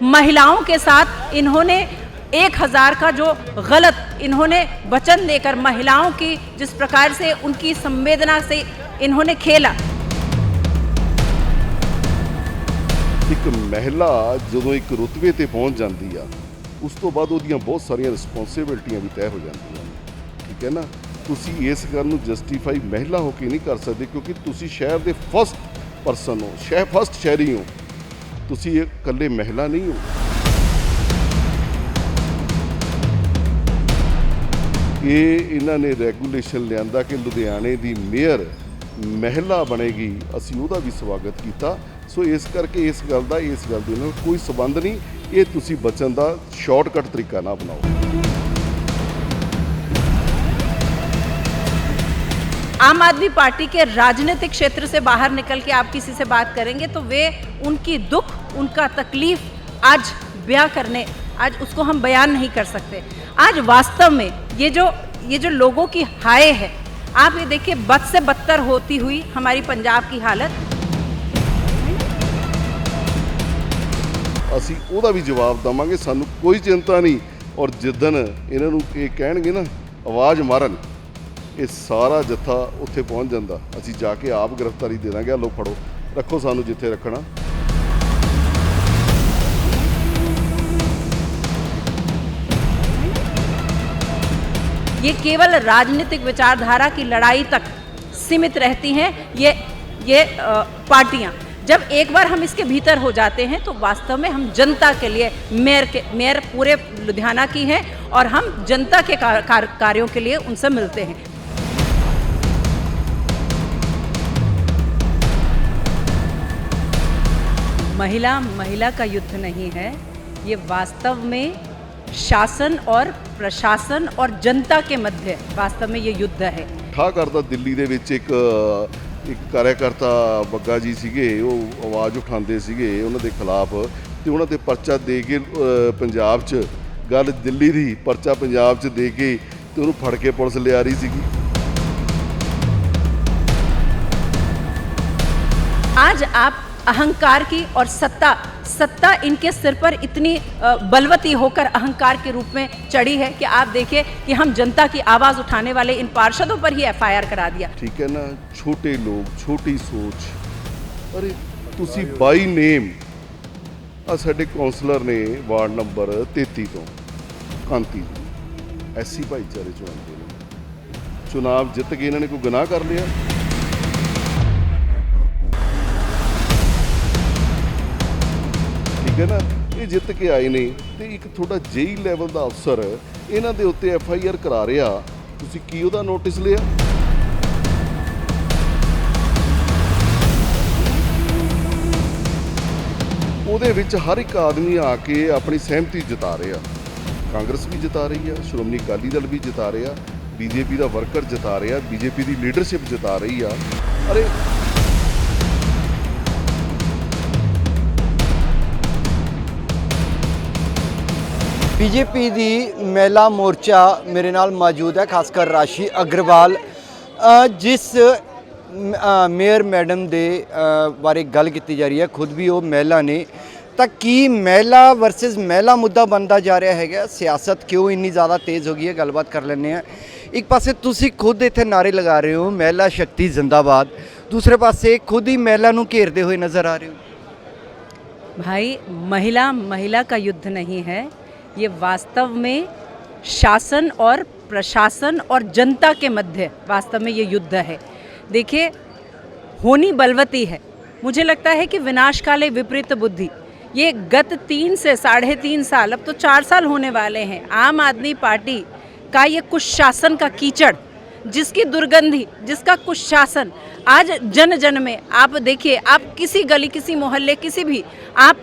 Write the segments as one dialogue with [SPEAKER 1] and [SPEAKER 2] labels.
[SPEAKER 1] महिलाओं के साथ इन्होंने एक हजार का जो गलत इन्होंने वचन देकर महिलाओं की जिस प्रकार से उनकी संवेदना से इन्होंने खेला
[SPEAKER 2] ਇੱਕ ਮਹਿਲਾ ਜਦੋਂ ਇੱਕ ਰੁਤਬੇ ਤੇ ਪਹੁੰਚ ਜਾਂਦੀ ਆ ਉਸ ਤੋਂ ਬਾਅਦ ਉਹਦੀਆਂ ਬਹੁਤ ਸਾਰੀਆਂ ਰਿਸਪੌਂਸਿਬਿਲਟੀਆਂ ਵੀ ਤੈਅ ਹੋ ਜਾਂਦੀਆਂ ਨੇ ਠੀਕ ਹੈ ਨਾ ਤੁਸੀਂ ਇਸ ਗੱਲ ਨੂੰ ਜਸਟੀਫਾਈ ਮਹਿਲਾ ਹੋ ਕੇ ਨਹੀਂ ਕਰ ਸਕਦੇ ਕਿਉਂਕਿ ਤੁਸੀਂ ਸ਼ਹਿਰ ਦੇ ਫਸਟ ਪਰਸਨ ਹੋ ਸ਼ਹਿਰ ਫਸਟ ਸ਼ਹਿਰੀ ਹੋ ਤੁਸੀਂ ਇਹ ਇਕੱਲੇ ਮਹਿਲਾ ਨਹੀਂ ਹੋ ਇਹ ਇਹਨਾਂ ਨੇ ਰੈਗੂਲੇਸ਼ਨ ਲਿਆਂਦਾ ਕਿ ਲੁਧਿਆਣੇ ਦੀ ਮੇਅਰ ਮਹਿਲਾ ਬਣੇਗੀ ਅਸੀਂ ਉਹਦਾ ਵੀ ਸਵਾਗਤ ਕੀਤਾ ਸੋ ਇਸ ਕਰਕੇ ਇਸ ਗੱਲ ਦਾ ਇਸ ਗੱਲ ਦੇ ਨਾਲ ਕੋਈ ਸਬੰਧ ਨਹੀਂ ਇਹ ਤੁਸੀਂ ਬਚਣ ਦਾ ਸ਼ਾਰਟਕਟ ਤਰੀਕਾ ਨਾ ਬਣਾਓ
[SPEAKER 1] आम आदमी पार्टी के राजनीतिक क्षेत्र से बाहर निकल के आप किसी से बात करेंगे तो वे उनकी दुख उनका तकलीफ आज बयां करने आज उसको हम बयान नहीं कर सकते आज वास्तव में ये जो ये जो लोगों की हाय है आप ये देखिए बद से बदतर होती हुई हमारी पंजाब की हालत
[SPEAKER 2] ਅਸੀਂ ਉਹਦਾ ਵੀ ਜਵਾਬ ਦਵਾਂਗੇ ਸਾਨੂੰ ਕੋਈ ਚਿੰਤਾ ਨਹੀਂ ਔਰ ਜਿੱਦਣ ਇਹਨਾਂ ਨੂੰ ਇਹ ਕਹਿਣਗੇ ਨਾ ਆਵਾਜ਼ ਮਾਰਨ ਇਹ ਸਾਰਾ ਜੱਥਾ ਉੱਥੇ ਪਹੁੰਚ ਜਾਂਦਾ ਅਸੀਂ ਜਾ ਕੇ ਆਪ ਗ੍ਰਿਫਤਾਰੀ ਦੇ ਦਾਂਗੇ ਆ ਲੋ ਫੜੋ ਰੱਖੋ ਸਾਨੂੰ ਜਿੱਥੇ ਰੱਖਣਾ
[SPEAKER 1] ये केवल राजनीतिक विचारधारा की लड़ाई तक सीमित रहती हैं ये ये पार्टियाँ। जब एक बार हम इसके भीतर हो जाते हैं तो वास्तव में हम जनता के लिए मेयर के मेयर पूरे लुधियाना की हैं और हम जनता के कार, कार, कार्यों के लिए उनसे मिलते हैं। महिला महिला का युद्ध नहीं है ये वास्तव में शासन और प्रशासन और जनता के मध्य वास्तव में ये युद्ध है
[SPEAKER 2] ਠਾ ਕਰਦਾ ਦਿੱਲੀ ਦੇ ਵਿੱਚ ਇੱਕ ਇੱਕ ਕਾਰਿਆਕਰਤਾ ਬੱਗਾ ਜੀ ਸੀਗੇ ਉਹ ਆਵਾਜ਼ ਉਠਾਉਂਦੇ ਸੀਗੇ ਉਹਨਾਂ ਦੇ ਖਿਲਾਫ ਤੇ ਉਹਨਾਂ ਤੇ ਪਰਚਾ ਦੇ ਕੇ ਅ, ਪੰਜਾਬ 'ਚ ਗੱਲ ਦਿੱਲੀ ਦੀ ਪਰਚਾ ਪੰਜਾਬ 'ਚ ਦੇ ਕੇ ਤੇ ਉਹਨੂੰ ਫੜ ਕੇ ਪੁਲਿਸ ਲਿਆ ਰਹੀ ਸੀਗੀ
[SPEAKER 1] आज आप अहंकार की और सत्ता सत्ता इनके सिर पर इतनी अ, बलवती होकर अहंकार के रूप में चढ़ी है कि आप देखिए कि हम जनता की आवाज उठाने वाले इन पार्षदों पर ही एफआईआर करा दिया
[SPEAKER 2] ਠੀਕ ਹੈ ਨਾ ਛੋਟੇ ਲੋਕ ਛੋਟੀ ਸੋਚ ਅਰੇ ਤੁਸੀਂ ਬਾਈ ਨੇਮ ਆ ਸਾਡੇ ਕਾਉਂਸਲਰ ਨੇ ਵਾਰਡ ਨੰਬਰ 33 ਤੋਂ ਕਾਂਤੀ ਜੀ ਐਸੀ ਭਾਈਚਾਰੇ ਚੋਂ ਆਉਂਦੇ ਨੇ ਚੁਣਾਵ ਜਿੱਤ ਕੇ ਇਹਨਾਂ ਨੇ ਕੋਈ ਗੁਨਾਹ ਕਰ ਲਿਆ ਹੈ ਨਾ, ਇਹ ਜਿੱਤ ਕੇ ਆਏ ਨੇ ਤੇ ਇੱਕ ਥੋੜਾ ਜੇਈ ਲੈਵਲ ਦਾ ਅਫਸਰ ਇਹਨਾਂ ਦੇ ਉੱਤੇ ਐਫ ਆਈ ਆਰ ਕਰਾ ਰਿਹਾ। ਤੁਸੀਂ ਕੀ ਉਹਦਾ ਨੋਟਿਸ ਲਿਆ? ਉਹਦੇ ਵਿੱਚ ਹਰ ਇੱਕ ਆਦਮੀ ਆ ਕੇ ਆਪਣੀ ਸਹਿਮਤੀ ਜਤਾ ਰਿਹਾ। ਕਾਂਗਰਸ ਵੀ ਜਤਾ ਰਹੀ ਆ, ਸ਼੍ਰੋਮਣੀ ਅਕਾਲੀ ਦਲ ਵੀ ਜਤਾ ਰਿਹਾ ਬੀਜੇਪੀ ਦਾ ਵਰਕਰ ਜਤਾ ਰਿਹਾ ਬੀਜੇਪੀ ਦੀ ਲੀਡਰਸ਼ਿਪ ਜਤਾ ਰਹੀ ਆ। ਅਰੇ
[SPEAKER 3] ਬੀਜੇਪੀ ਦੀ ਮਹਿਲਾ ਮੋਰਚਾ ਮੇਰੇ ਨਾਲ ਮੌਜੂਦ ਹੈ ਖਾਸ ਕਰ ਰਾਸ਼ੀ ਅਗਰਵਾਲ ਅ, ਜਿਸ ਮ- ਅ, ਮੇਅਰ ਮੈਡਮ ਦੇ ਅ, ਬਾਰੇ ਗੱਲ ਕੀਤੀ ਜਾ ਰਹੀ ਹੈ ਖੁਦ ਵੀ ਉਹ ਮਹਿਲਾ ਨੇ ਤਾਂ ਕੀ ਮਹਿਲਾ ਵਰਸਸ ਮਹਿਲਾ ਮੁੱਦਾ ਬਣਦਾ ਜਾ ਰਿਹਾ ਹੈਗਾ ਸਿਆਸਤ ਕਿਉਂ ਇੰਨੀ ਜ਼ਿਆਦਾ ਤੇਜ਼ ਹੋ ਗਈ ਹੈ ਗੱਲਬਾਤ ਕਰ ਲੈਂਦੇ ਆ ਇੱਕ ਪਾਸੇ ਤੁਸੀਂ ਖੁਦ ਇੱਥੇ ਨਾਰੇ ਲਗਾ ਰਹੇ ਹੋ ਮਹਿਲਾ ਸ਼ਕਤੀ ਜ਼ਿੰਦਾਬਾਦ ਦੂਸਰੇ ਪਾਸੇ ਖੁਦ ਹੀ ਮਹਿਲਾ ਨੂੰ ਘੇਰਦੇ ਹੋਏ ਨਜ਼ਰ ਆ ਰਹੇ ਹੋ
[SPEAKER 1] भाई महिला महिला का युद्ध नहीं है ये वास्तव में शासन और प्रशासन और जनता के मध्य वास्तव में ये युद्ध है। देखिए, होनी बलवती है। मुझे लगता है कि विनाश काले विपरीत बुद्धि। ये गत तीन से, साढ़े तीन साल, अब तो चार साल होने वाले हैं। आम आदमी पार्टी का ये कुछ शासन का कीचड़, जिसकी दुर्गंधी, जिसका कुछ शासन आज जन जन में आप देखिए, आप किसी गली, किसी मोहल्ले, किसी भी, आप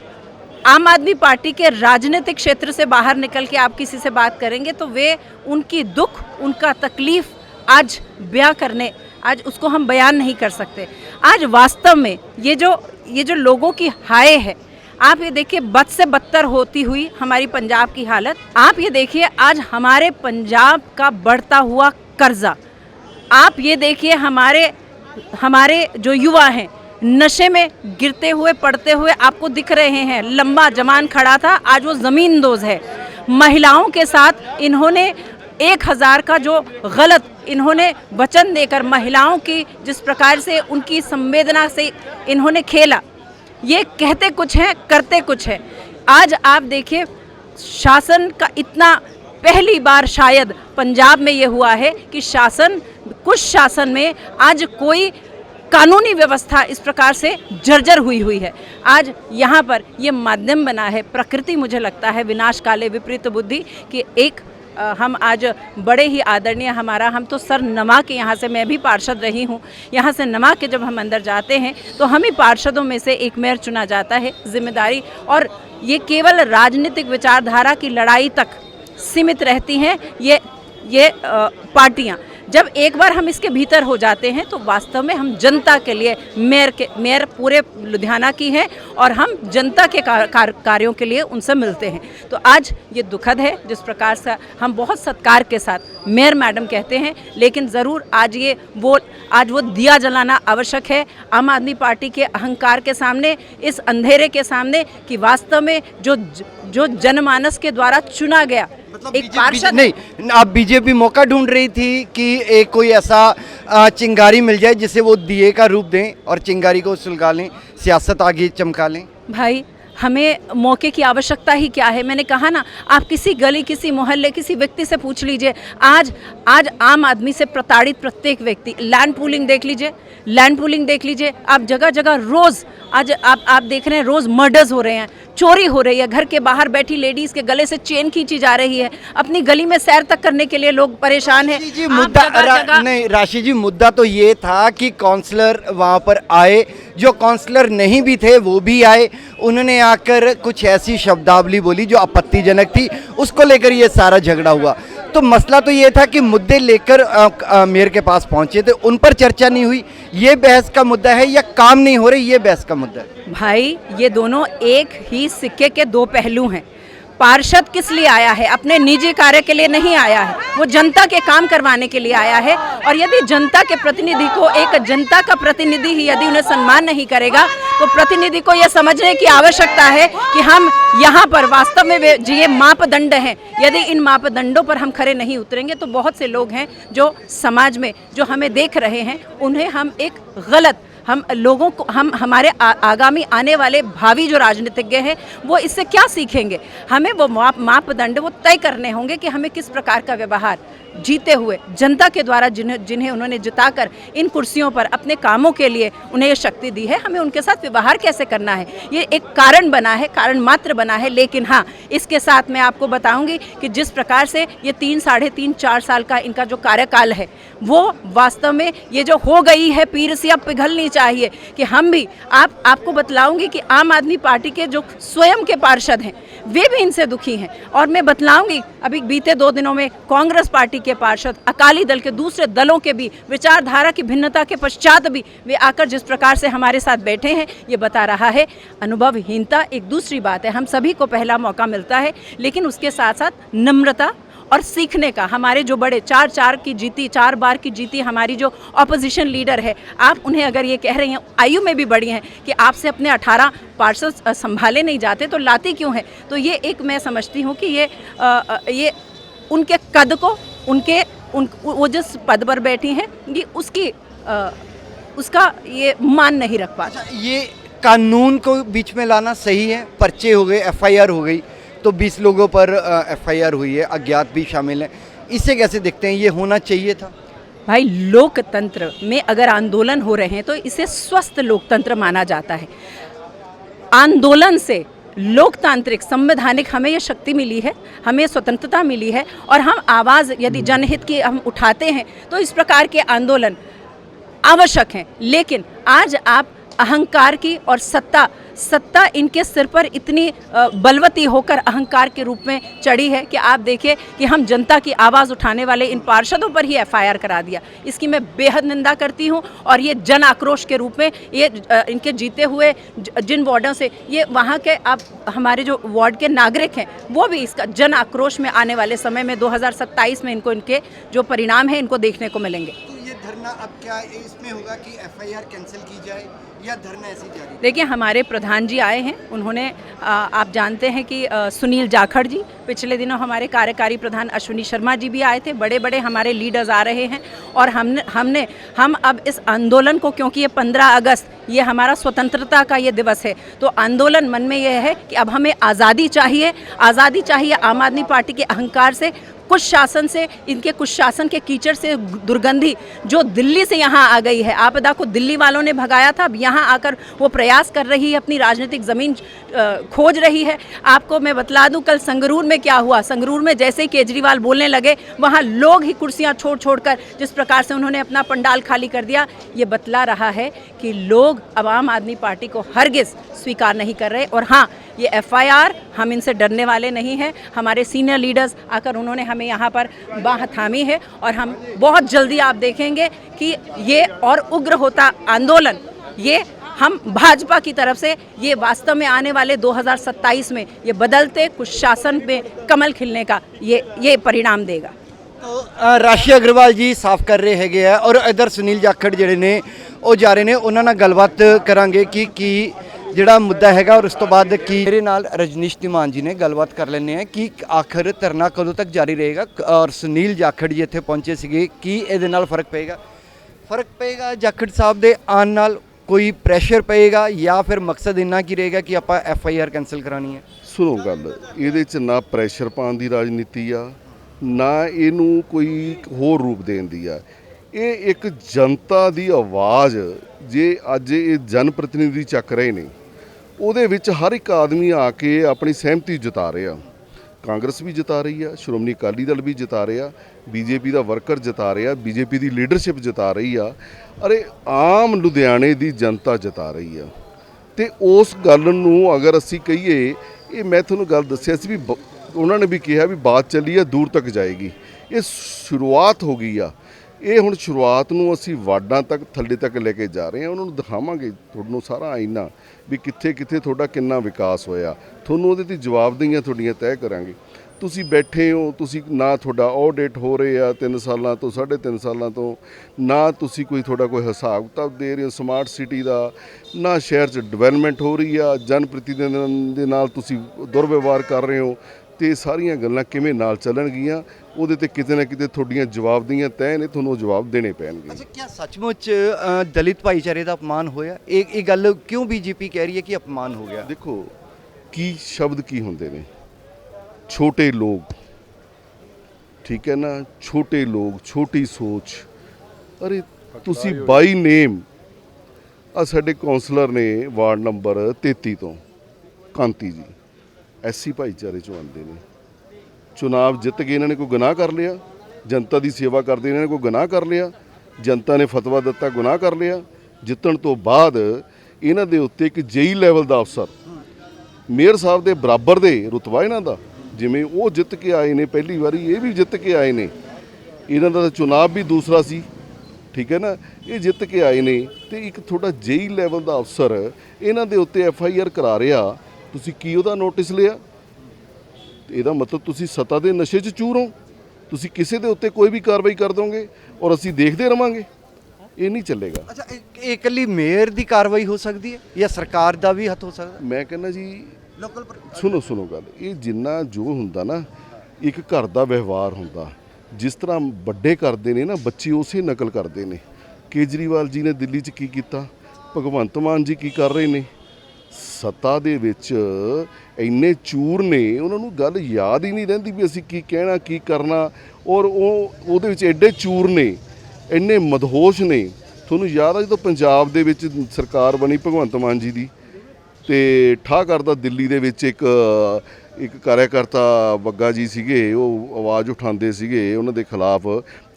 [SPEAKER 1] आम आदमी पार्टी के राजनीतिक क्षेत्र से बाहर निकल के आप किसी से बात करेंगे तो वे उनकी दुख, उनका तकलीफ़ आज बयां करने, आज उसको हम बयान नहीं कर सकते। आज वास्तव में ये जो ये जो लोगों की हाय है, आप ये देखिए, बद से बदतर होती हुई हमारी पंजाब की हालत। आप ये देखिए, आज हमारे पंजाब का बढ़ता हुआ कर्जा। आप ये देखिए, हमारे हमारे जो युवा हैं नशे में गिरते हुए, पड़ते हुए आपको दिख रहे हैं। लंबा जमान खड़ा था, आज वो ज़मीन दोज है। महिलाओं के साथ इन्होंने एक हज़ार का जो गलत इन्होंने वचन देकर महिलाओं की, जिस प्रकार से उनकी संवेदना से इन्होंने खेला, ये कहते कुछ हैं, करते कुछ हैं। आज आप देखिए, शासन का इतना, पहली बार शायद पंजाब में ये हुआ है कि शासन, कुछ शासन में आज कोई कानूनी व्यवस्था इस प्रकार से जर्जर हुई हुई है। आज यहाँ पर ये माध्यम बना है, प्रकृति मुझे लगता है विनाश काले विपरीत बुद्धि कि एक हम आज बड़े ही आदरणीय हमारा, हम तो सर नमा के यहाँ से, मैं भी पार्षद रही हूँ, यहाँ से नमा के जब हम अंदर जाते हैं तो हम ही पार्षदों में से एक मेयर चुना जाता है, ज़िम्मेदारी। और ये केवल राजनीतिक विचारधारा की लड़ाई तक सीमित रहती हैं, ये ये पार्टियाँ। जब एक बार हम इसके भीतर हो जाते हैं तो वास्तव में हम जनता के लिए मेयर के मेयर पूरे लुधियाना की हैं और हम जनता के कार, कार, कार्यों के लिए उनसे मिलते हैं। तो आज ये दुखद है जिस प्रकार से हम बहुत सत्कार के साथ मेयर मैडम कहते हैं लेकिन ज़रूर आज ये वो आज वो दिया जलाना आवश्यक है। आम आदमी पार्टी के अहंकार के सामने इस अंधेरे के सामने कि वास्तव में जो जो जनमानस के द्वारा चुना गया
[SPEAKER 3] मतलब
[SPEAKER 1] एक पार्षद
[SPEAKER 3] नहीं अब बीजेपी मौका ढूंढ रही थी कि एक कोई ऐसा चिंगारी मिल जाए जिसे वो दिए का रूप दें और चिंगारी को सुलगा लें सियासत आगे चमका लें।
[SPEAKER 1] भाई हमें मौके की आवश्यकता ही क्या है? मैंने कहा ना आप किसी गली किसी मोहल्ले किसी व्यक्ति से पूछ लीजिए। आज आज आम आदमी से प्रताड़ित प्रत्येक व्यक्ति। लैंड पूलिंग देख लीजिए। लैंड पूलिंग देख लीजिए। आप जगह जगह रोज़ आज आप आप देख रहे हैं रोज़ मर्डर्स हो रहे हैं। चोरी हो रही है। घर के बाहर बैठी लेडीज़ के गले से चेन खींची जा रही है। अपनी गली में सैर तक करने के लिए लोग परेशान हैं।
[SPEAKER 3] जी मुद्दा
[SPEAKER 1] जगह
[SPEAKER 3] रा,
[SPEAKER 1] जगह-
[SPEAKER 3] नहीं राशि जी मुद्दा तो ये था कि काउंसलर वहाँ पर आए। जो काउंसलर नहीं भी थे वो भी आए। उन्होंने आकर कुछ ऐसी शब्दावली बोली जो आपत्तिजनक थी, उसको लेकर ये सारा झगड़ा हुआ। तो मसला तो ये था कि मुद्दे लेकर मेयर के पास पहुँचे थे, उन पर चर्चा नहीं हुई। ये बहस का मुद्दा है या काम नहीं हो रही, ये बहस का मुद्दा है?
[SPEAKER 1] भाई, ये दोनों एक ही सिक्के के दो पहलू हैं। पार्षद किस लिए आया है? अपने निजी कार्य के लिए नहीं आया है। वो जनता के काम करवाने के लिए आया है। और यदि जनता के प्रतिनिधि को एक जनता का प्रतिनिधि ही यदि उन्हें सम्मान नहीं करेगा तो प्रतिनिधि को यह समझने की आवश्यकता है कि हम यहाँ पर वास्तव में ये मापदंड हैं। यदि इन मापदंडों पर हम खड़े नहीं उतरेंगे तो बहुत से लोग हैं जो समाज में, जो हमें देख रहे हैं, उन्हें हम एक गलत हम लोगों को हम हमारे आ, आगामी आने वाले भावी जो राजनीतिज्ञ हैं वो इससे क्या सीखेंगे? हमें वो माप मापदंड वो तय करने होंगे कि हमें किस प्रकार का व्यवहार जीते हुए जनता के द्वारा जिन्हें जिन्हें उन्होंने जिताकर इन कुर्सियों पर अपने कामों के लिए उन्हें ये शक्ति दी है, हमें उनके साथ व्यवहार कैसे करना है? ये एक कारण बना है, कारण मात्र बना है, लेकिन हाँ इसके साथ मैं आपको बताऊँगी कि जिस प्रकार से ये तीन, साढ़े तीन, चार साल का इनका जो कार्यकाल है, वो वास्तव में ये जो हो गई है पीर से अब पिघलनी चाहिए कि हम भी, आप, आपको बतलाऊँगी कि आम आदमी पार्टी के जो स्वयं के पार्षद हैं, वे भी इनसे दुखी हैं। और मैं बतलाऊँगी, अभी बीते दो दिनों में कांग्रेस पार्टी के पार्षद अकाली दल के दूसरे दलों के भी विचारधारा की भिन्नता के पश्चात भी वे आकर जिस प्रकार से हमारे साथ बैठे हैं ये बता रहा है। अनुभवहीनता एक दूसरी बात है। हम सभी को पहला मौका मिलता है लेकिन उसके साथ साथ नम्रता और सीखने का हमारे जो बड़े चार चार की जीती चार बार की जीती हमारी जो ऑपोजिशन लीडर है आप उन्हें अगर ये कह रही हैं आयु में भी बड़ी हैं कि आपसे अपने 18 पार्षद संभाले नहीं जाते तो लाती क्यों है? तो ये एक मैं समझती हूँ कि ये अ, ये उनके कद को उनके उन वो जिस पद पर बैठी हैं ये उसकी अ, उसका ये मान नहीं रख पाता।
[SPEAKER 3] ये कानून को बीच में लाना सही है? पर्चे हो गए एफआईआर हो गई तो 20 लोगों पर एफआईआर हुई है अज्ञात भी शामिल हैं। इसे कैसे देखते हैं? ये होना चाहिए था?
[SPEAKER 1] भाई लोकतंत्र में अगर आंदोलन हो रहे हैं तो इसे स्वस्थ लोकतंत्र माना जाता है। आंदोलन से लोकतांत्रिक संवैधानिक हमें ये शक्ति मिली है हमें स्वतंत्रता मिली है और हम आवाज़ यदि जनहित की हम उठाते हैं तो इस प्रकार के आंदोलन आवश्यक हैं। लेकिन आज आप अहंकार की और सत्ता सत्ता इनके सिर पर इतनी बलवती होकर अहंकार के रूप में चढ़ी है कि आप देखिए कि हम जनता की आवाज़ उठाने वाले इन पार्षदों पर ही एफआईआर करा दिया। इसकी मैं बेहद निंदा करती हूँ और ये जन आक्रोश के रूप में ये इनके जीते हुए जिन वार्डों से, ये वहाँ के आप, हमारे जो वार्ड के नागरिक हैं, वो भी इसका जन आक्रोश में आने वाले समय में 2027 में इनको इनके जो परिणाम है, इनको देखने को मिलेंगे।
[SPEAKER 3] धरना अब क्या इसमें होगा कि एफआईआर कैंसिल की जाए या धरना ऐसे जारी
[SPEAKER 1] देखिए हमारे प्रधान जी आए हैं। उन्होंने आ, आप जानते हैं कि आ, सुनील जाखड़ जी पिछले दिनों हमारे कार्यकारी प्रधान अश्विनी शर्मा जी भी आए थे। बड़े बड़े हमारे लीडर्स आ रहे हैं। और हमने हमने हम अब इस आंदोलन को क्योंकि ये 15 अगस्त ये हमारा स्वतंत्रता का ये दिवस है तो आंदोलन मन में यह है कि अब हमें आज़ादी चाहिए। आज़ादी चाहिए आम आदमी पार्टी के अहंकार से। कुछ शासन से, इनके कुछ शासन के कीचड़ से दुर्गंधी जो दिल्ली से यहाँ आ गई है। आपदा को दिल्ली वालों ने भगाया था, अब यहाँ आकर वो प्रयास कर रही है, अपनी राजनीतिक ज़मीन खोज रही है। आपको मैं बतला दूँ, कल संगरूर में क्या हुआ? संगरूर में जैसे ही केजरीवाल बोलने लगे, वहाँ लोग ही कुर्सियाँ छोड़ छोड़ कर जिस प्रकार से उन्होंने अपना पंडाल खाली कर दिया, ये बतला रहा है कि लोग अब आम आदमी पार्टी को हरगिज़ स्वीकार नहीं कर रहे। और हाँ ये एफआईआर हम इनसे डरने वाले नहीं हैं हमारे सीनियर लीडर्स आकर उन्होंने हमें यहाँ पर बाह थामी है और हम बहुत जल्दी आप देखेंगे कि ये और उग्र होता आंदोलन ये हम भाजपा की तरफ से ये वास्तव में आने वाले 2027 में ये बदलते कुछ शासन में कमल खिलने का ये ये परिणाम देगा
[SPEAKER 3] ਤੋ ਅ, ਰਾਸ਼ੀ ਅਗਰਵਾਲ ਜੀ ਸਾਫ਼ ਕਰ ਰਹੇ ਹੈਗੇ ਆ ਔਰ ਇਧਰ ਸੁਨੀਲ ਜਾਖੜ ਜਿਹੜੇ ਨੇ ਉਹ ਜਾ ਰਹੇ ਨੇ ਉਹਨਾਂ ਨਾਲ ਗੱਲਬਾਤ ਕਰਾਂਗੇ ਕਿ ਕੀ ਜਿਹੜਾ ਮੁੱਦਾ ਹੈਗਾ ਔਰ ਉਸ ਤੋਂ ਬਾਅਦ ਕੀ ਮੇਰੇ ਨਾਲ ਰਜਨੀਸ਼ ਧੀਮਾਨ ਜੀ ਨੇ ਗੱਲਬਾਤ ਕਰ ਲੈਣੇ ਆ ਕਿ ਆਖਰ ਧਰਨਾ ਕਦੋਂ ਤੱਕ ਜਾਰੀ ਰਹੇਗਾ ਔਰ ਸੁਨੀਲ ਜਾਖੜ ਜੀ ਇੱਥੇ ਪਹੁੰਚੇ ਸੀਗੇ, ਕੀ ਇਹਦੇ ਨਾਲ ਫ਼ਰਕ ਪਏਗਾ? ਫ਼ਰਕ ਪਏਗਾ ਜਾਖੜ ਸਾਹਿਬ ਦੇ ਆਉਣ ਨਾਲ ਕੋਈ ਪ੍ਰੈਸ਼ਰ ਪਏਗਾ ਜਾਂ ਫਿਰ ਮਕਸਦ ਇੰਨਾ ਕੀ ਰਹੇਗਾ ਕਿ ਆਪਾਂ ਐਫ ਆਈ ਆਰ ਕੈਨਸਲ ਕਰਾਣੀ ਹੈ?
[SPEAKER 2] ਸੁਣੋ ਗੱਲ, ਇਹਦੇ 'ਚ ਨਾ ਪ੍ਰੈਸ਼ਰ ਪਾਉਣ ਦੀ ਰਾਜਨੀਤੀ ਆ, ਨਾ ਇਹਨੂੰ ਕੋਈ ਹੋਰ ਰੂਪ ਦੇਣ ਦੀ ਆ। ਇਹ ਇੱਕ ਜਨਤਾ ਦੀ ਆਵਾਜ਼, ਜੇ ਅੱਜ ਇਹ ਜਨ ਪ੍ਰਤੀਨਿਧੀ ਚੱਕ ਰਹੇ ਨੇ ਉਹਦੇ ਵਿੱਚ ਹਰ ਇੱਕ ਆਦਮੀ ਆ ਕੇ ਆਪਣੀ ਸਹਿਮਤੀ ਜਤਾ ਰਿਹਾ। ਕਾਂਗਰਸ ਵੀ ਜਤਾ ਰਹੀ ਆ, ਸ਼੍ਰੋਮਣੀ ਅਕਾਲੀ ਦਲ ਵੀ ਜਤਾ ਰਿਹਾ, ਬੀਜੇਪੀ ਦਾ ਵਰਕਰ ਜਤਾ ਰਿਹਾ, ਬੀਜੇਪੀ ਦੀ ਲੀਡਰਸ਼ਿਪ ਜਤਾ ਰਹੀ ਆ। ਅਰੇ ਆਮ ਲੁਧਿਆਣੇ ਦੀ ਜਨਤਾ ਜਤਾ ਰਹੀ ਆ। ਤੇ ਉਸ ਗੱਲ ਨੂੰ ਅਗਰ ਅਸੀਂ ਕਹੀਏ, ਇਹ ਮੈਂ ਤੁਹਾਨੂੰ ਗੱਲ ਦੱਸਿਆ ਸੀ ਵੀ ਬ- ਉਹਨਾਂ ਨੇ ਵੀ ਕਿਹਾ ਵੀ ਬਾਤ ਚੱਲੀ ਆ, ਦੂਰ ਤੱਕ ਜਾਏਗੀ। ਇਹ ਸ਼ੁਰੂਆਤ ਹੋ ਗਈ ਆ। ਇਹ ਹੁਣ ਸ਼ੁਰੂਆਤ ਨੂੰ ਅਸੀਂ ਵਾਰਡਾਂ ਤੱਕ, ਥੱਲੇ ਤੱਕ ਲੈ ਕੇ ਜਾ ਰਹੇ ਹਾਂ। ਉਹਨਾਂ ਨੂੰ ਦਿਖਾਵਾਂਗੇ ਤੁਹਾਨੂੰ ਸਾਰਾ ਆਈਨਾ ਵੀ ਕਿੱਥੇ ਕਿੱਥੇ ਤੁਹਾਡਾ ਕਿੰਨਾ ਵਿਕਾਸ ਹੋਇਆ। ਤੁਹਾਨੂੰ ਉਹਦੇ ਤੇ ਜਵਾਬਦੇਹੀਆਂ ਤੁਹਾਡੀਆਂ ਤੈਅ ਕਰਾਂਗੇ। ਤੁਸੀਂ ਬੈਠੇ ਹੋ, ਤੁਸੀਂ ਨਾ ਤੁਹਾਡਾ ਆਡਿਟ ਹੋ ਰਹੇ ਆ 3 ਸਾਲਾਂ ਤੋਂ 3.5 ਸਾਲਾਂ ਤੋਂ, ਨਾ ਤੁਸੀਂ ਕੋਈ ਤੁਹਾਡਾ ਕੋਈ ਹਿਸਾਬ ਕਿਤਾਬ ਦੇ ਰਹੇ ਹੋ ਸਮਾਰਟ ਸਿਟੀ ਦਾ, ਨਾ ਸ਼ਹਿਰ 'ਚ ਡਿਵੈਲਪਮੈਂਟ ਹੋ ਰਹੀ ਆ ਜਨ ਪ੍ਰਤੀਨਿਧੀਆਂ ਦੇ ਨਾਲ ਤੁਸੀਂ ਦੁਰਵਿਵਹਾਰ ਕਰ ਰਹੇ ਹੋ ਤੇ ਇਹ ਸਾਰੀਆਂ ਗੱਲਾਂ ਕਿਵੇਂ ਨਾਲ ਚੱਲਣਗੀਆਂ ਉਹਦੇ ਤੇ ਕਿਤੇ ਨਾ ਕਿਤੇ ਤੁਹਾਡੀਆਂ ਜਵਾਬਦੀਆਂ ਤੈਅ ਨੇ ਤੁਹਾਨੂੰ ਉਹ ਜਵਾਬ ਦੇਣੇ ਪੈਣਗੇ।
[SPEAKER 3] ਅੱਛਾ ਕੀ ਸੱਚਮੁੱਚ ਅ, ਦਲਿਤ ਭਾਈਚਾਰੇ ਦਾ ਅਪਮਾਨ ਹੋਇਆ? ਇਹ ਇਹ ਗੱਲ ਕਿਉਂ ਬੀਜੇਪੀ ਕਹਿ ਰਹੀ ਹੈ ਕਿ ਅਪਮਾਨ ਹੋ ਗਿਆ?
[SPEAKER 2] ਦੇਖੋ ਕੀ ਸ਼ਬਦ ਕੀ ਹੁੰਦੇ ਨੇ? ਛੋਟੇ ਲੋਕ ਠੀਕ ਹੈ ਨਾ? ਛੋਟੇ ਲੋਕ ਛੋਟੀ ਸੋਚ। ਅਰੇ ਤੁਸੀਂ ਬਾਈ ਨੇਮ ਆ ਸਾਡੇ ਕਾਉਂਸਲਰ ਨੇ ਵਾਰਡ ਨੰਬਰ 33 ਤੋਂ ਕਾਂਤੀ ਜੀ ਐਸੀ ਭਾਈਚਾਰੇ ਚੋਂ ਆਉਂਦੇ ਨੇ। ਚੁਣਾਵ ਜਿੱਤ ਕੇ ਇਹਨਾਂ ਨੇ ਕੋਈ ਗੁਨਾਹ ਕਰ ਲਿਆ, ਜਨਤਾ ਦੀ ਸੇਵਾ ਕਰਦੇ ਇਹਨਾਂ ਨੇ ਕੋਈ ਗੁਨਾਹ ਕਰ ਲਿਆ, ਜਨਤਾ ਨੇ ਫਤਵਾ ਦਿੱਤਾ, ਗੁਨਾਹ ਕਰ ਲਿਆ, ਜਿੱਤਣ ਤੋਂ ਬਾਅਦ ਇਹਨਾਂ ਦੇ ਉੱਤੇ ਇੱਕ ਜੇਈ ਲੈਵਲ ਦਾ ਅਫਸਰ, ਮੇਅਰ ਸਾਹਿਬ ਦੇ ਬਰਾਬਰ ਦੇ ਰੁਤਬਾ ਇਹਨਾਂ ਦਾ, ਜਿਵੇਂ ਉਹ ਜਿੱਤ ਕੇ ਆਏ ਨੇ, ਪਹਿਲੀ ਵਾਰੀ ਇਹ ਵੀ ਜਿੱਤ ਕੇ ਆਏ ਨੇ, ਇਹਨਾਂ ਦਾ ਤਾਂ ਚੁਣਾਵ ਵੀ ਦੂਸਰਾ ਸੀ, ਠੀਕ ਹੈ ਨਾ, ਇਹ ਜਿੱਤ ਕੇ ਆਏ ਨੇ ਤੇ ਇੱਕ ਤੁਹਾਡਾ ਜੇਈ ਲੈਵਲ ਦਾ ਅਫਸਰ ਇਹਨਾਂ ਦੇ ਉੱਤੇ ਐਫ ਆਈ ਆਰ ਕਰਾ ਰਿਹਾ, ਤੁਸੀਂ ਕੀ ਉਹਦਾ ਨੋਟਿਸ ਲਿਆ? ਇਹਦਾ ਮਤਲਬ ਤੁਸੀਂ ਸੱਤਾ ਦੇ ਨਸ਼ੇ 'ਚ ਚੂਰ ਹੋ। ਤੁਸੀਂ ਕਿਸੇ ਦੇ ਉੱਤੇ ਕੋਈ ਵੀ ਕਾਰਵਾਈ ਕਰ ਦੋਗੇ ਔਰ ਅਸੀਂ ਦੇਖਦੇ ਰਵਾਂਗੇ। ਇਹ ਨਹੀਂ ਚੱਲੇਗਾ।
[SPEAKER 3] ਅੱਛਾ ਇਹ- ਇਕੱਲੀ ਮੇਅਰ ਦੀ ਕਾਰਵਾਈ ਹੋ ਸਕਦੀ ਹੈ ਜਾਂ ਸਰਕਾਰ ਦਾ ਵੀ ਹੱਥ ਹੋ ਸਕਦਾ
[SPEAKER 2] ਮੈਂ ਕਹਿੰਦਾ ਜੀ
[SPEAKER 3] ਲੋਕਲ
[SPEAKER 2] ਸੁਣੋ ਸੁਣੋ ਗੱਲ। ਇਹ ਜਿੰਨਾ ਜੋ ਹੁੰਦਾ ਨਾ ਇੱਕ ਘਰ ਦਾ ਵਿਵਹਾਰ ਹੁੰਦਾ। ਜਿਸ ਤਰ੍ਹਾਂ ਵੱਡੇ ਕਰਦੇ ਨੇ ਨਾ ਬੱਚੇ ਉਸੇ ਨਕਲ ਕਰਦੇ ਨੇ। ਕੇਜਰੀਵਾਲ ਜੀ ਨੇ ਦਿੱਲੀ 'ਚ ਕੀ ਕੀਤਾ? ਭਗਵੰਤ ਮਾਨ ਜੀ ਕੀ ਕਰ ਰਹੇ ਨੇ? ਸੱਤਾ ਦੇ ਵਿੱਚ ਇੰਨੇ ਚੂਰ ਨੇ, ਉਹਨਾਂ ਨੂੰ ਗੱਲ ਯਾਦ ਹੀ ਨਹੀਂ ਰਹਿੰਦੀ ਵੀ ਅਸੀਂ ਕੀ ਕਹਿਣਾ, ਕੀ ਕਰਨਾ। ਔਰ ਉਹ, ਉਹਦੇ ਵਿੱਚ ਐਡੇ ਚੂਰ ਨੇ, ਇੰਨੇ ਮਦਹੋਸ਼ ਨੇ। ਤੁਹਾਨੂੰ ਯਾਦ ਆ ਜਦੋਂ ਪੰਜਾਬ ਦੇ ਵਿੱਚ ਸਰਕਾਰ ਬਣੀ ਭਗਵੰਤ ਮਾਨ ਜੀ ਦੀ ਤੇ ਠਾ ਕਰਦਾ ਦਿੱਲੀ ਦੇ ਵਿੱਚ ਇੱਕ ਇੱਕ ਕਾਰਿਆਕਰਤਾ ਬੱਗਾ ਜੀ ਸੀਗੇ, ਉਹ ਆਵਾਜ਼ ਉਠਾਉਂਦੇ ਸੀਗੇ ਉਹਨਾਂ ਦੇ ਖਿਲਾਫ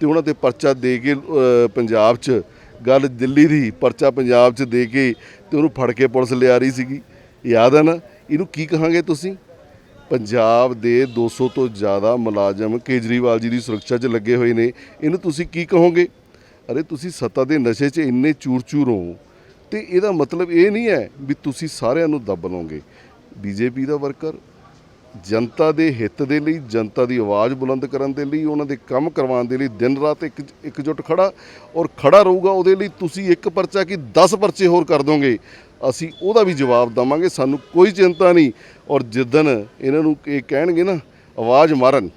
[SPEAKER 2] ਤੇ ਉਹਨਾਂ ਤੇ ਪਰਚਾ ਦੇ ਕੇ ਪੰਜਾਬ 'ਚ ਗੱਲ ਦਿੱਲੀ ਦੀ ਪਰਚਾ ਪੰਜਾਬ 'ਚ ਦੇ ਕੇ ਤੇ ਉਹਨੂੰ ਫੜ ਕੇ ਪੁਲਿਸ ਲਿਆ ਰਹੀ ਸੀਗੀ। ਯਾਦ ਹੈ ਨਾ, ਇਹਨੂੰ ਕੀ ਕਹਾਂਗੇ ਤੁਸੀਂ? ਪੰਜਾਬ ਦੇ 200 ਤੋਂ ਜ਼ਿਆਦਾ ਮੁਲਾਜ਼ਮ ਕੇਜਰੀਵਾਲ ਜੀ ਦੀ ਸੁਰੱਖਿਆ 'ਚ ਲੱਗੇ ਹੋਏ ਨੇ। ਇਹਨੂੰ ਤੁਸੀਂ ਕੀ ਕਹੋਗੇ? ਅਰੇ ਤੁਸੀਂ ਸੱਤਾ ਦੇ ਨਸ਼ੇ 'ਚ ਇੰਨੇ ਚੂਰ-ਚੂਰ ਹੋ ਤੇ ਇਹਦਾ ਮਤਲਬ ਇਹ ਨਹੀਂ ਹੈ ਵੀ ਤੁਸੀਂ ਸਾਰਿਆਂ ਨੂੰ ਦੱਬ ਲਓਗੇ। ਬੀਜੇਪੀ ਦਾ ਵਰਕਰ ਜਨਤਾ ਦੇ ਹਿੱਤ ਦੇ ਲਈ, ਜਨਤਾ ਦੀ ਆਵਾਜ਼ ਬੁਲੰਦ ਕਰਨ ਦੇ ਲਈ, ਉਹਨਾਂ ਦੇ ਕੰਮ ਕਰਵਾਉਣ ਦੇ ਲਈ ਦਿਨ ਰਾਤ ਇੱਕ ਇਕਜੁੱਟ ਖੜਾ ਔਰ ਖੜਾ ਰਹੂਗਾ। ਉਹਦੇ ਲਈ ਤੁਸੀਂ ਇੱਕ ਪਰਚਾ ਕੀ 10 ਪਰਚੇ ਹੋਰ ਕਰ ਦੋਗੇ। ਅਸੀਂ ਉਹਦਾ ਵੀ ਜਵਾਬ ਦਵਾਂਗੇ। ਸਾਨੂੰ ਕੋਈ ਚਿੰਤਾ ਨਹੀਂ। ਔਰ ਜਿੱਦਣ ਇਹਨਾਂ ਨੂੰ ਇਹ ਕਹਿਣਗੇ ਨਾ, ਆਵਾਜ਼ ਮਾਰਨ,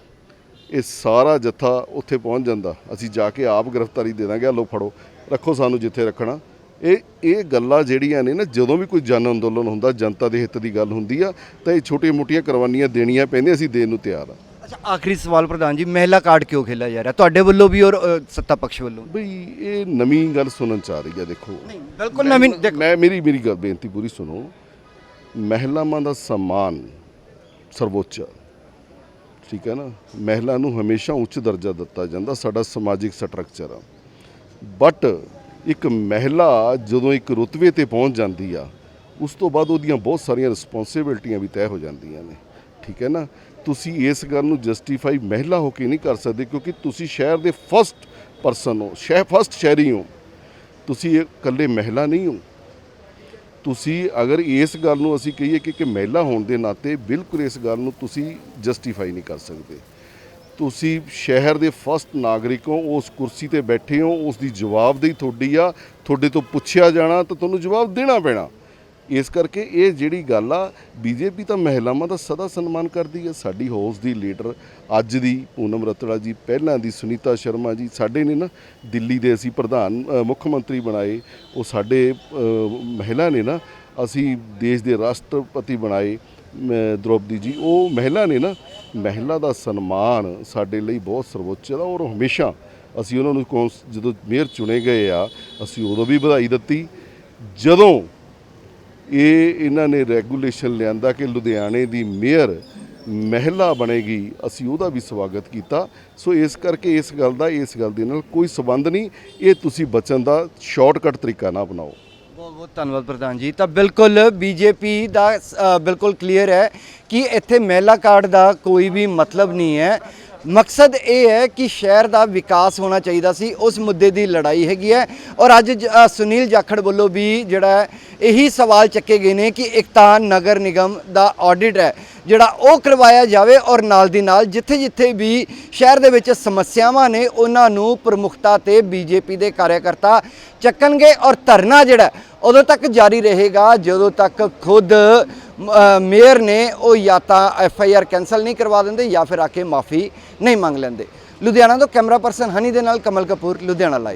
[SPEAKER 2] ਇਹ ਸਾਰਾ ਜੱਥਾ ਉੱਥੇ ਪਹੁੰਚ ਜਾਂਦਾ। ਅਸੀਂ ਜਾ ਕੇ ਆਪ ਗ੍ਰਿਫਤਾਰੀ ਦੇ ਦਾਂਗੇ। ਆ ਲੋ ਫੜੋ। ਰੱਖੋ ਸਾਨੂੰ ਜਿੱਥੇ ਰੱਖਣਾ। ਇਹ ਇਹ ਗੱਲਾਂ ਜਿਹੜੀਆਂ ਨੇ ਨਾ ਜਦੋਂ ਵੀ ਕੋਈ ਜਨ ਅੰਦੋਲਨ ਹੁੰਦਾ ਜਨਤਾ ਦੇ ਹਿੱਤ ਦੀ ਗੱਲ ਹੁੰਦੀ ਆ ਤਾਂ ਇਹ ਛੋਟੀਆਂ-ਮੋਟੀਆਂ ਕੁਰਬਾਨੀਆਂ ਦੇਣੀਆਂ ਪੈਂਦੀਆਂ ਅਸੀਂ ਦੇਣ ਨੂੰ ਤਿਆਰ ਆ।
[SPEAKER 3] ਅੱਛਾ ਆਖਰੀ ਸਵਾਲ ਪ੍ਰਧਾਨ ਜੀ ਮਹਿਲਾ ਕਾਰਡ ਕਿਉਂ ਖੇਲਿਆ ਜਾ ਰਿਹਾ? ਤੁਹਾਡੇ ਵੱਲੋਂ ਵੀ ਔਰ ਸੱਤਾ ਪਕਸ਼ ਵੱਲੋਂ?
[SPEAKER 2] ਬਈ ਇਹ ਨਵੀਂ ਗੱਲ ਸੁਣਨ ਚ ਆ ਰਹੀ ਆ ਦੇਖੋ।
[SPEAKER 3] ਬਿਲਕੁਲ ਨਵੀਂ ਦੇਖੋ।
[SPEAKER 2] ਮੈਂ ਮੇਰੀ ਮੇਰੀ ਗੱਲ ਬੇਨਤੀ ਪੂਰੀ ਸੁਣੋ। ਮਹਿਲਾਵਾਂ ਦਾ ਸਨਮਾਨ ਸਰਵੋੱਚ। ਠੀਕ ਹੈ ਨਾ? ਮਹਿਲਾ ਨੂੰ ਹਮੇਸ਼ਾ ਉੱਚ ਦਰਜਾ ਦਿੱਤਾ ਜਾਂਦਾ ਸਾਡਾ ਸਮਾਜਿਕ ਸਟਰਕਚਰ ਆ। ਬਟ ਇੱਕ ਮਹਿਲਾ ਜਦੋਂ ਇੱਕ ਰੁਤਬੇ ਤੇ ਪਹੁੰਚ ਜਾਂਦੀ ਆ, ਉਸ ਤੋਂ ਬਾਅਦ ਉਹਦੀਆਂ ਬਹੁਤ ਸਾਰੀਆਂ ਰਿਸਪੌਂਸਿਬਿਲਟੀਆਂ ਵੀ ਤੈਅ ਹੋ ਜਾਂਦੀਆਂ ਨੇ। ਠੀਕ ਹੈ ਨਾ? ਤੁਸੀਂ ਇਸ ਗੱਲ ਨੂੰ ਜਸਟੀਫਾਈ ਮਹਿਲਾ ਹੋ ਕੇ ਨਹੀਂ ਕਰ ਸਕਦੇ ਕਿਉਂਕਿ ਤੁਸੀਂ ਸ਼ਹਿਰ ਦੇ ਫਸਟ ਪਰਸਨ ਹੋ। ਸ਼ਹਿਰ ਫਸਟ ਸ਼ਹਿਰੀ ਹੋ। ਤੁਸੀਂ ਇਹ ਇਕੱਲੇ ਮਹਿਲਾ ਨਹੀਂ ਹੋ। ਤੁਸੀਂ ਅਗਰ ਇਸ ਗੱਲ ਨੂੰ ਅਸੀਂ ਕਹੀਏ ਕਿ ਕਿ ਮਹਿਲਾ ਹੋਣ ਦੇ ਨਾਤੇ ਬਿਲਕੁਲ ਇਸ ਗੱਲ ਨੂੰ ਤੁਸੀਂ ਜਸਟੀਫਾਈ ਨਹੀਂ ਕਰ ਸਕਦੇ। ਤੁਸੀਂ ਸ਼ਹਿਰ ਦੇ ਫਸਟ ਨਾਗਰਿਕ ਹੋ, ਉਸ ਕੁਰਸੀ ਤੇ ਬੈਠੇ ਹੋ ਉਸ ਦੀ ਜਵਾਬਦੇਹੀ ਤੁਹਾਡੀ ਆ, ਤੁਹਾਡੇ ਤੋਂ ਪੁੱਛਿਆ ਜਾਣਾ ਤਾਂ ਤੁਹਾਨੂੰ ਜਵਾਬ ਦੇਣਾ ਪੈਣਾ। ਇਸ ਕਰਕੇ ਇਹ ਜਿਹੜੀ ਗੱਲ ਆ, ਬੀਜੇਪੀ ਤਾਂ ਮਹਿਲਾਵਾਂ ਦਾ ਸਦਾ ਸਨਮਾਨ ਕਰਦੀ ਹੈ ਸਾਡੀ ਹਾਊਸ ਦੀ ਲੀਡਰ ਅੱਜ ਦੀ ਪੂਨਮ ਰਤੜਾ ਜੀ, ਪਹਿਲਾਂ ਦੀ ਸੁਨੀਤਾ ਸ਼ਰਮਾ ਜੀ, ਸਾਡੇ ਨੇ ਨਾ ਦਿੱਲੀ ਦੇ ਅਸੀਂ ਪ੍ਰਧਾਨ ਮੁੱਖ ਮੰਤਰੀ ਬਣਾਏ, ਉਹ ਸਾਡੇ ਮਹਿਲਾ ਨੇ ਨਾ ਅਸੀਂ ਦੇਸ਼ ਦੇ ਰਾਸ਼ਟਰਪਤੀ ਬਣਾਏ। ਦ੍ਰੋਪਦੀ ਜੀ, ਉਹ ਮਹਿਲਾ ਨੇ ਨਾ, ਮਹਿਲਾ ਦਾ ਸਨਮਾਨ ਸਾਡੇ ਲਈ ਬਹੁਤ ਸਰਵੋੱਚ ਹੈ ਔਰ ਹਮੇਸ਼ਾ ਅਸੀਂ ਉਹਨਾਂ ਨੂੰ ਕੌਂਸ- ਜਦੋਂ ਮੇਅਰ ਚੁਣੇ ਗਏ ਆ, ਅਸੀਂ ਉਦੋਂ ਵੀ ਵਧਾਈ ਦਿੱਤੀ। ਜਦੋਂ ਇਹ ਇਹਨਾਂ ਨੇ ਰੈਗੂਲੇਸ਼ਨ ਲਿਆਂਦਾ ਕਿ ਲੁਧਿਆਣੇ ਦੀ ਮੇਅਰ ਮਹਿਲਾ ਬਣੇਗੀ, ਅਸੀਂ ਉਹਦਾ ਵੀ ਸਵਾਗਤ ਕੀਤਾ। ਸੋ ਇਸ ਕਰਕੇ ਇਸ ਗੱਲ ਦਾ, ਇਸ ਗੱਲ ਦੇ ਨਾਲ ਕੋਈ ਸਬੰਧ ਨਹੀਂ। ਇਹ ਤੁਸੀਂ ਬਚਣ ਦਾ ਸ਼ਾਰਟਕਟ ਤਰੀਕਾ ਨਾ ਬਣਾਓ
[SPEAKER 3] ਬਹੁਤ ਧੰਨਵਾਦ ਪ੍ਰਧਾਨ ਜੀ। ਤਾਂ ਬਿਲਕੁਲ ਬੀਜੇਪੀ ਦਾ ਅ, ਬਿਲਕੁਲ ਕਲੀਅਰ ਹੈ ਕਿ ਇੱਥੇ ਮਹਿਲਾ ਕਾਰਡ ਦਾ ਕੋਈ ਵੀ ਮਤਲਬ ਨਹੀਂ ਹੈ। ਮਕਸਦ ਇਹ ਹੈ ਕਿ ਸ਼ਹਿਰ ਦਾ ਵਿਕਾਸ ਹੋਣਾ ਚਾਹੀਦਾ ਸੀ। ਉਸ ਮੁੱਦੇ ਦੀ ਲੜਾਈ ਹੈਗੀ ਹੈ। ਔਰ ਅੱਜ ਜ- ਅ, ਸੁਨੀਲ ਜਾਖੜ ਵੱਲੋਂ ਵੀ ਜਿਹੜਾ ਹੈ, ਇਹੀ ਸਵਾਲ ਚੱਕੇ ਗਏ ਨੇ ਕਿ ਇੱਕ ਤਾਂ ਨਗਰ ਨਿਗਮ ਦਾ ਆਡਿਟ ਹੈ, ਜਿਹੜਾ ਉਹ ਕਰਵਾਇਆ ਜਾਵੇ ਔਰ ਨਾਲ ਦੀ ਨਾਲ ਜਿੱਥੇ ਜਿੱਥੇ ਵੀ ਸ਼ਹਿਰ ਦੇ ਵਿੱਚ ਸਮੱਸਿਆਵਾਂ ਨੇ, ਉਹਨਾਂ ਨੂੰ ਪ੍ਰਮੁਖਤਾ ਤੇ ਬੀਜੇਪੀ ਦੇ ਕਾਰਜਕਰਤਾ ਚੱਕਣਗੇ ਔਰ ਧਰਨਾ ਜਿਹੜਾ ਉਦੋਂ ਤੱਕ ਜਾਰੀ ਰਹੇਗਾ, ਜਦੋਂ ਤੱਕ ਖੁਦ ਮੇਅਰ ਨੇ ਉਹ ਜਾਂ ਤਾਂ ਐਫ ਆਈ ਆਰ ਕੈਨਸਲ ਨਹੀਂ ਕਰਵਾ ਦਿੰਦੇ ਜਾਂ ਫਿਰ ਆ ਕੇ ਮਾਫੀ ਨਹੀਂ ਮੰਗ ਲੈਂਦੇ। ਲੁਧਿਆਣਾ ਤੋਂ ਕੈਮਰਾ ਪਰਸਨ ਹਨੀ ਦੇ ਨਾਲ ਕਮਲ ਕਪੂਰ, ਲੁਧਿਆਣਾ ਲਾਈਵ